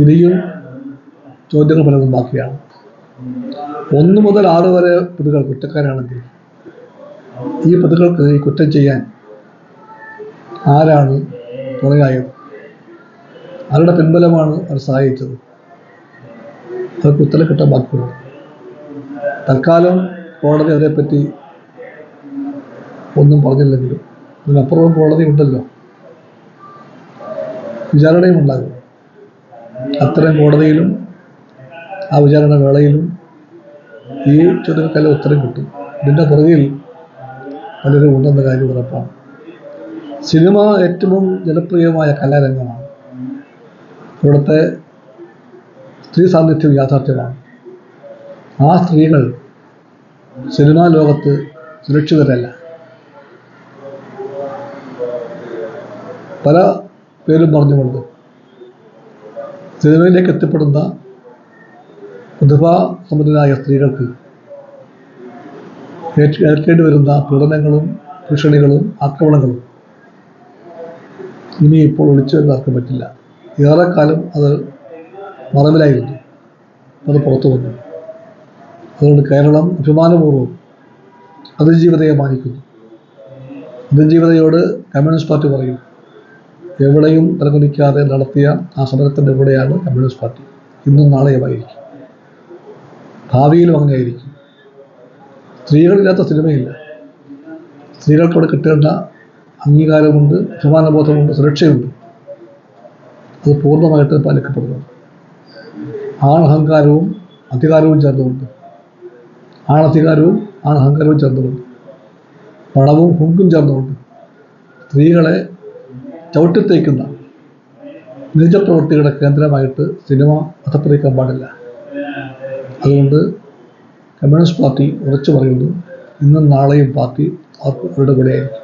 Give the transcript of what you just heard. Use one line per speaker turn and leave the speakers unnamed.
ഇനിയും ചോദ്യങ്ങൾ പലതും ബാക്കിയാണ്. ഒന്ന് മുതൽ ആറ് വരെ പ്രതികൾ കുറ്റക്കാരാണെങ്കിൽ ഈ പ്രതികൾക്ക് ഈ കുറ്റം ചെയ്യാൻ ആരാണ് തുണയായത്? ആരുടെ പിൻബലമാണ് അവർ സഹായിച്ചത്? അവർക്ക് ഉത്തരം കിട്ടാൻ ബാക്കിയുള്ളൂ തൽക്കാലം കോടതി അതേപ്പറ്റി ഒന്നും പറഞ്ഞില്ലെങ്കിലും അതിനപ്പുറവും കോടതി ഉണ്ടല്ലോ. വിചാരണയും ഉണ്ടാകും. അത്തരം കോടതിയിലും ആ വിചാരണ വേളയിലും ഈ ചോദ്യങ്ങൾക്കെല്ലാം ഉത്തരം കിട്ടും. ഇതിന്റെ പുറകിൽ പലരും ഉണ്ടെന്ന കാര്യം ഉറപ്പാണ്. സിനിമ ഏറ്റവും ജനപ്രിയമായ കലാരംഗമാണ്. ഇവിടുത്തെ സ്ത്രീ സാന്നിധ്യം യാഥാർത്ഥ്യമാണ്. ആ സ്ത്രീകൾ സിനിമാ ലോകത്ത് സുരക്ഷിതരല്ല. പല പേരും പറഞ്ഞുകൊണ്ട് സിനിമയിലേക്ക് എത്തിപ്പെടുന്ന പ്രതിഭാസമ്പന്നരായ സ്ത്രീകൾക്ക് ഏൽക്കേണ്ടി വരുന്ന പീഡനങ്ങളും ഭീഷണികളും ആക്രമണങ്ങളും ഇനി ഇപ്പോൾ ഒളിച്ചു വരുന്നവർക്ക് പറ്റില്ല. ഏറെക്കാലം അത് മറവിലായിരുന്നു. അത് പുറത്തു വന്നു. അതുകൊണ്ട് കേരളം അഭിമാനപൂർവം അതിജീവിതയെ മാനിക്കുന്നു. അതിജീവിതയോട് കമ്മ്യൂണിസ്റ്റ് പാർട്ടി പറയും എവിടെയും തലകുനിക്കാതെ നടത്തിയ ആ സമരത്തിന്റെ കൂടെയാണ് കമ്മ്യൂണിസ്റ്റ് പാർട്ടി. ഇന്നും നാളെയുമായിരിക്കും ഭാവിയിലും അങ്ങനെയായിരിക്കും. സ്ത്രീകളില്ലാത്ത സിനിമയില്ല. സ്ത്രീകൾക്കവിടെ കിട്ടേണ്ട അംഗീകാരമുണ്ട് അഭിമാനബോധമുണ്ട് സുരക്ഷയുണ്ട്. അത് പൂർണമായിട്ട് പാലിക്കപ്പെടുന്നു. ആണഹങ്കാരവും അധികാരവും ചേർന്നുകൊണ്ട്. ആണധികാരവും ആണഹങ്കാരവും ചേർന്നുകൊണ്ട്. പണവും ഹുങ്കും ചേർന്നുകൊണ്ട് സ്ത്രീകളെ ചവിട്ടിത്തേക്കുന്ന നിജപ്രവൃത്തികളുടെ കേന്ദ്രമായിട്ട് സിനിമ അധപ്പതിക്കാൻ പാടില്ല. അതുകൊണ്ട് കമ്മ്യൂണിസ്റ്റ് പാർട്ടി ഉറച്ചു പറയുന്നു ഇന്നും നാളെയും പാർട്ടി അവരുടെ കൂടെയായിരിക്കും